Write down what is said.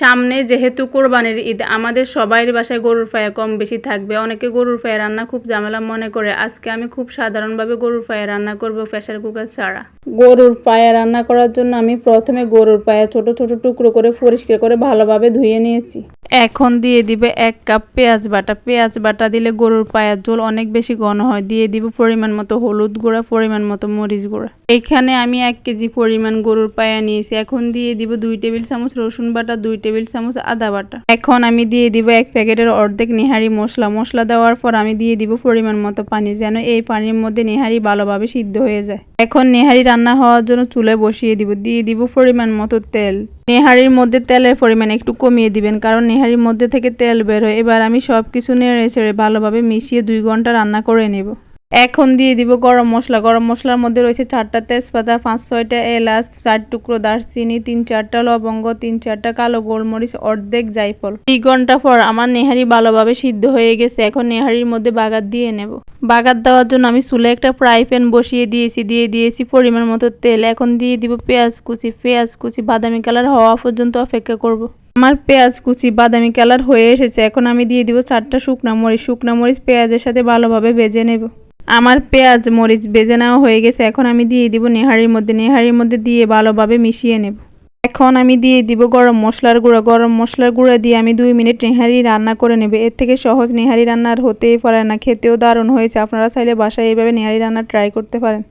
সামনে যেহেতু কোরবানির ঈদ, আমাদের সবাইয়ের বাসায় গরুর ফায়া কম বেশি থাকবে। অনেকে গরুর ফায়া রান্না খুব ঝামেলা মনে করে। আজকে আমি খুব সাধারণভাবে গরুর ফায়া রান্না করব প্রেশার কুকার ছাড়া। গরুর পায়া রান্না করার জন্য আমি প্রথমে গরুর পায়া ছোট ছোট টুকরো করে পরিষ্কার করে ভালোভাবে ধুয়ে নিয়েছি। এখন দিয়ে দিবে এক কাপ পেঁয়াজ বাটা। পেঁয়াজ বাটা দিলে গরুর পায়ের ঝোল অনেক বেশি ঘন হয়। দিয়ে দিব পরিমাণ মতো হলুদ গুঁড়া, পরিমাণ মতো মরিচ গুঁড়া। এখানে আমি এক কেজি পরিমাণ গরুর পায়া নিয়েছি। এখন দিয়ে দিব দুই টেবিল চামচ রসুন বাটা, দুই টেবিল চামচ আদা বাটা। এখন আমি দিয়ে দিব এক প্যাকেটের অর্ধেক নেহারি মশলা। মশলা দেওয়ার পর আমি দিয়ে দিব পরিমাণ মতো পানি, যেন এই পানির মধ্যে নেহারি ভালোভাবে সিদ্ধ হয়ে যায়। এখন নেহারি রান্না হওয়ার জন্য চুলে বসিয়ে দিব। দিয়ে দিব পরিমাণ মতো তেল। নেহারির মধ্যে তেলের পরিমাণ একটু কমিয়ে দিবেন, কারণ নেহারির মধ্যে থেকে তেল বের হয় এবার আমি সব কিছু নেড়ে ছেড়ে ভালোভাবে মিশিয়ে দুই ঘণ্টা রান্না করে নেব। এখন দিয়ে দিব গরম মশলা। গরম মশলার মধ্যে রয়েছে চারটা তেজপাতা, পাঁচ, ছয়টা এলাচ, চার টুকরো দারচিনি, তিন, চারটা লবঙ্গ, তিন, চারটা কালো গোলমরিচ, অর্ধেক জায়ফল। দুই ঘণ্টা পর আমার নেহারি ভালোভাবে সিদ্ধ হয়ে গেছে। এখন নেহারির মধ্যে বাগার দিয়ে নেব। বাগার দেওয়ার জন্য আমি চুলে একটা ফ্রাই প্যান বসিয়ে দিয়েছি। দিয়ে দিয়েছি পরিমাণ মতো তেল। এখন দিয়ে দিব পেঁয়াজ কুচি। পেঁয়াজ কুচি বাদামি কালার হওয়া পর্যন্ত অপেক্ষা করব। আমার পেঁয়াজ কুচি বাদামি কালার হয়ে এসেছে। এখন আমি দিয়ে দিব চারটা শুকনা মরিচ। শুকনা মরিচ পেঁয়াজের সাথে ভালোভাবে ভেজে নেব। আমার পেঁয়াজ, মরিচ বেজে নেওয়া হয়ে গেছে। এখন আমি দিয়ে দিব নেহারির মধ্যে। নেহারির মধ্যে দিয়ে ভালোভাবে মিশিয়ে নেব। এখন আমি দিয়ে দিব গরম মশলার গুঁড়ো। গরম মশলার গুঁড়ো দিয়ে আমি দুই মিনিট নেহারি রান্না করে নেবে। এর থেকে সহজ নেহারি রান্নার হতেই পারে না। খেতেও দারুণ হয়েছে। আপনারা চাইলে বাসায় এইভাবে নেহারি রান্না ট্রাই করতে পারেন।